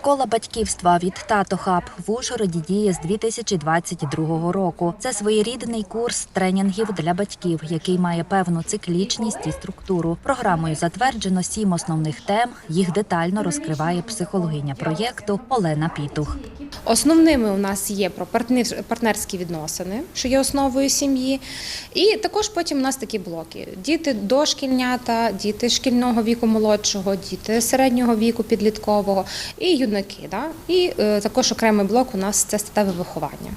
Школа батьківства від Тато Хаб в Ужгороді діє з 2022 року. Це своєрідний курс тренінгів для батьків, який має певну циклічність і структуру. Програмою затверджено сім основних тем. Їх детально розкриває психологиня проєкту Олена Пітух. Основними у нас є про партнер- партнерські відносини, що є основою сім'ї. І також потім у нас такі блоки: діти дошкільнята, діти шкільного віку молодшого, діти середнього віку підліткового і юнаки. Да? І е, також окремий блок у нас це статеве виховання.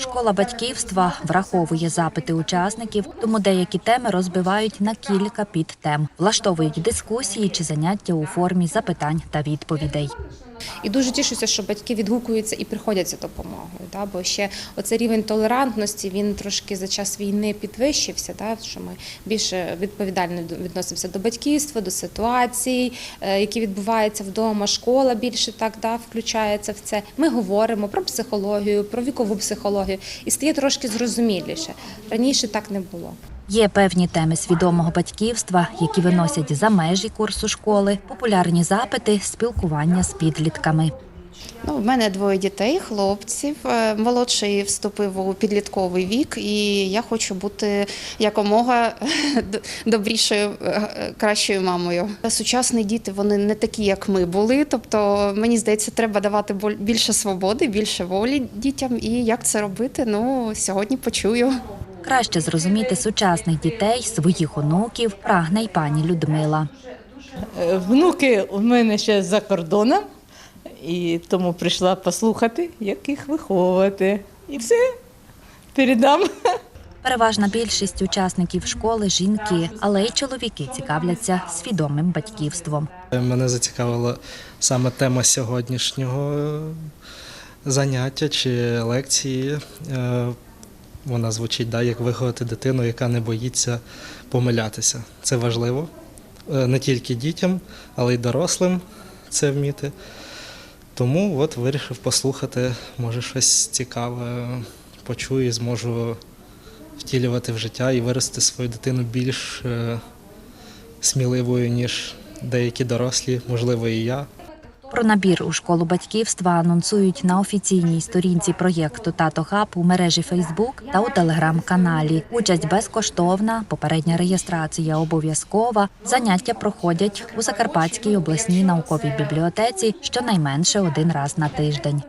Школа батьківства враховує запити учасників, тому деякі теми розбивають на кілька підтем, влаштовують дискусії чи заняття у формі запитань та відповідей. І дуже тішуся, що батьки відгукуються і приходять за допомогою. Да? Бо ще оцей рівень толерантності він трошки за час війни підвищився. Да? Що ми більше відповідально відносимося до батьківства, до ситуацій, е, які відбуваються вдома. Школа більше так да, включається в це. Ми говоримо про психологію, про вікову психологію, і стає трошки зрозуміліше. Раніше так не було. Є певні теми свідомого батьківства, які виносять за межі курсу школи, популярні запити, спілкування з підлітками. Ну, в мене двоє дітей, хлопців. Е, Молодший вступив у підлітковий вік, і я хочу бути якомога добрішою, е, кращою мамою. Сучасні діти вони не такі, як ми були. Тобто, мені здається, треба давати більше свободи, більше волі дітям. І як це робити? Ну сьогодні почую. Краще зрозуміти сучасних дітей, своїх онуків, прагне й пані Людмила. Е, Внуки у мене ще за кордоном, і тому прийшла послухати, як їх виховувати. І все передам. Переважна більшість учасників школи жінки, але й чоловіки цікавляться свідомим батьківством. Мене зацікавила саме тема сьогоднішнього е, заняття чи лекції. Вона звучить, да, як виховати дитину, яка не боїться помилятися. Це важливо Е, не тільки дітям, але й дорослим це вміти. Тому от вирішив послухати, може щось цікаве почую і зможу втілювати в життя і вирости свою дитину більш е, сміливою, ніж деякі дорослі, можливо, і я. Про набір у школу батьківства анонсують на офіційній сторінці проєкту Тато Хаб у мережі Фейсбук та у телеграм-каналі. Участь безкоштовна, попередня реєстрація обов'язкова. Заняття проходять у Закарпатській обласній науковій бібліотеці щонайменше один раз на тиждень.